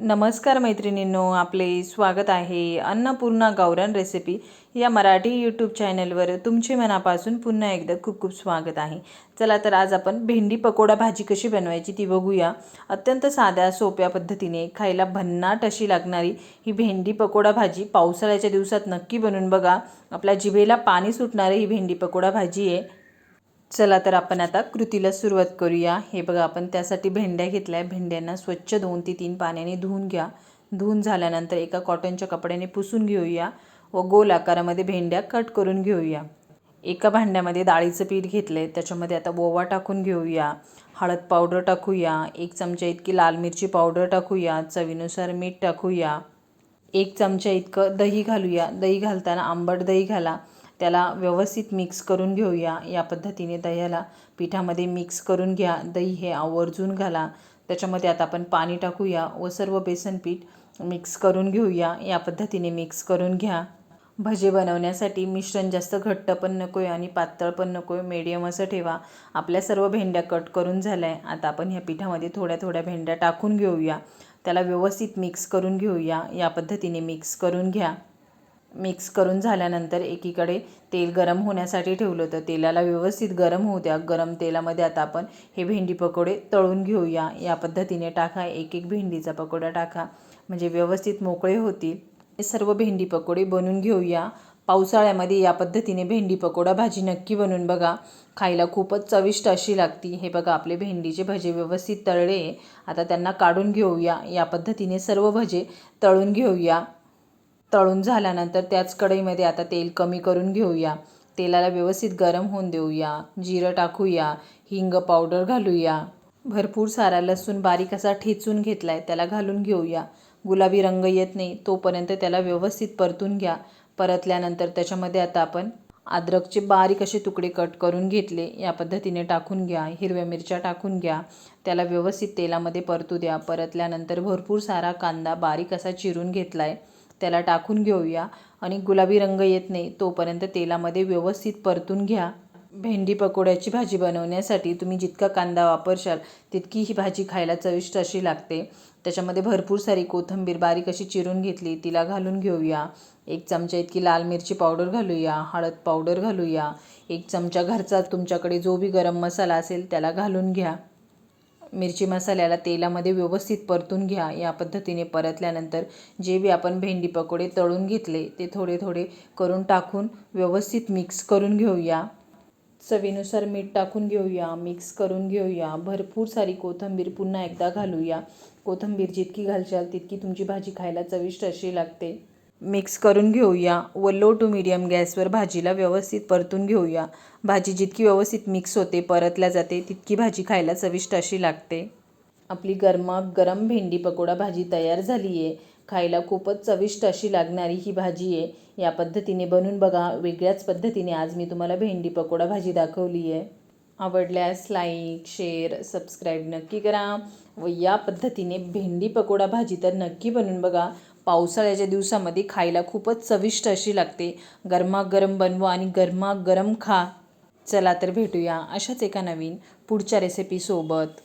नमस्कार मैत्रिणींनो आपले स्वागत आहे अन्नपूर्णा गावरान रेसिपी या मराठी यूट्यूब चॅनलवर तुमचे मनापासून पुन्हा एकदा खूप खूप स्वागत आहे. चला तर आज आपण भेंडी पकोडा भाजी कशी बनवायची ती बघूया. अत्यंत साध्या सोप्या पद्धतीने खायला भन्नाट अशी लागणारी ही भेंडी पकोडा भाजी पावसाळ्याच्या दिवसात नक्की बनवून बघा. आपल्या जिभेला पाणी सुटणारी ही भेंडी पकोडा भाजी आहे. चला तर आपण आता कृतीला सुरुवात करूया. हे बघा आपण त्यासाठी भेंड्या घेतल्या. भेंड्यांना स्वच्छ दोन ते तीन पाण्याने धुवून घ्या. धुवून झाल्यानंतर एका कॉटनच्या कपड्याने पुसून घेऊया व गोल आकारामध्ये भेंड्या कट करून घेऊया. एका भांड्यामध्ये डाळीचं पीठ घेतलं आहे त्याच्यामध्ये आता ओवा टाकून घेऊया. हळद पावडर टाकूया. एक चमचा इतकी लाल मिरची पावडर टाकूया. चवीनुसार मीठ टाकूया. एक चमचा इतकं दही घालूया. दही घालताना आंबट दही घाला. त्याला व्यवस्थित मिक्स करून घेऊया. या पद्धतीने दह्याला पिठामध्ये मिक्स करून घ्या. दही हे आवर्जून घाला. त्याच्यामध्ये आता आपण पाणी टाकूया व सर्व बेसन पीठ मिक्स करून घेऊया. या पद्धतीने मिक्स करून घ्या. भजे बनवण्यासाठी मिश्रण जास्त घट्ट पण नको आहे आणि पातळ पण नको आहे मीडियम असं ठेवा. आपल्या सर्व भेंड्या कट करून झाल्या आहे आता आपण ह्या पिठामध्ये थोड्या थोड्या भेंड्या टाकून घेऊया. त्याला व्यवस्थित मिक्स करून घेऊया. या पद्धतीने मिक्स करून घ्या. मिक्स करून झाल्यानंतर एकीकडे तेल गरम होण्यासाठी ठेवलं होतं. तेलाला व्यवस्थित गरम होऊ द्या. गरम तेलामध्ये आता आपण हे भेंडी पकोडे तळून घेऊया. या पद्धतीने टाका. एक एक भेंडीचा पकोडा टाका. म्हणजे व्यवस्थित मोकळे होतील. हे सर्व भेंडी पकोडे बनवून घेऊया. पावसाळ्यामध्ये या पद्धतीने भेंडी पकोडा भाजी नक्की बनवून बघा. खायला खूपच चविष्ट अशी लागती. हे बघा आपले भेंडीचे भजे व्यवस्थित तळले. आता त्यांना काढून घेऊया. या पद्धतीने सर्व भजे तळून घेऊया. तळून झाल्यानंतर त्याच कढईमध्ये आता तेल कमी करून घेऊया. तेलाला व्यवस्थित गरम होऊन देऊया. जिरं टाकूया. हिंग पावडर घालूया. भरपूर सारा लसूण बारीक असा ठेचून घेतला आहे त्याला घालून घेऊया. गुलाबी रंग येत नाही. तोपर्यंत त्याला व्यवस्थित परतून घ्या. परतल्यानंतर त्याच्यामध्ये आता आपण अद्रकचे बारीक असे तुकडे कट करून घेतले. या पद्धतीने टाकून घ्या. हिरव्या मिरच्या टाकून घ्या. त्याला व्यवस्थित तेलामध्ये परतू द्या. परतल्यानंतर भरपूर सारा कांदा बारीक असा चिरून घेतला आहे त्याला टाकून घेऊया आणि गुलाबी रंग येत नाही तोपर्यंत तेलामध्ये व्यवस्थित परतून घ्या. भेंडी पकोड्याची भाजी बनवण्यासाठी तुम्ही जितका कांदा वापरशाल तितकी ही भाजी खायला चविष्ट अशी लागते. त्याच्यामध्ये भरपूर सारी कोथिंबीर बारीक अशी चिरून घेतली तिला घालून घेऊया. एक चमचा इतकी लाल मिरची पावडर घालूया हळद पावडर घालूया. एक चमचा घरचा तुमच्याकडे जो बी गरम मसाला असेल त्याला घालून घ्या. मिरची मसाल्याला तेलामध्ये व्यवस्थित परतून घ्या. या पद्धतीने परतल्यानंतर जे बी आपण भेंडी पकोडे तळून घेतले ते थोडे थोडे करून टाकून व्यवस्थित मिक्स करून घेऊया. चवीनुसार मीठ टाकून घेऊया मिक्स करून घेऊया. भरपूर सारी कोथिंबीर पुन्हा एकदा घालूया. कोथिंबीर जितकी घालशाल तितकी तुमची भाजी खायला चविष्ट अशी लागते. मिक्स करून घेऊया. व लो टू मिडियम गॅसवर भाजीला व्यवस्थित परतून घेऊया. भाजी जितकी व्यवस्थित मिक्स होते परतल्या जाते तितकी भाजी खायला चविष्ट अशी लागते. आपली गरमागरम भेंडी पकोडा भाजी तयार झाली आहे खायला खूपच चविष्ट अशी लागणारी ही भाजी आहे. या पद्धतीने बनवून बघा. वेगळ्याच पद्धतीने आज मी तुम्हाला भेंडी पकोडा भाजी दाखवली आहे आवडल्यास लाईक शेअर सबस्क्राईब नक्की करा व या पद्धतीने भेंडी पकोडा भाजी तर नक्की बनवून बघा. पावसाळ्याच्या दिवसामध्ये खायला खूपच चविष्ट अशी लागते. गरमागरम बनवा आणि गरमागरम खा. चला तर भेटूया अशाच एका नवीन पुढच्या रेसिपीसोबत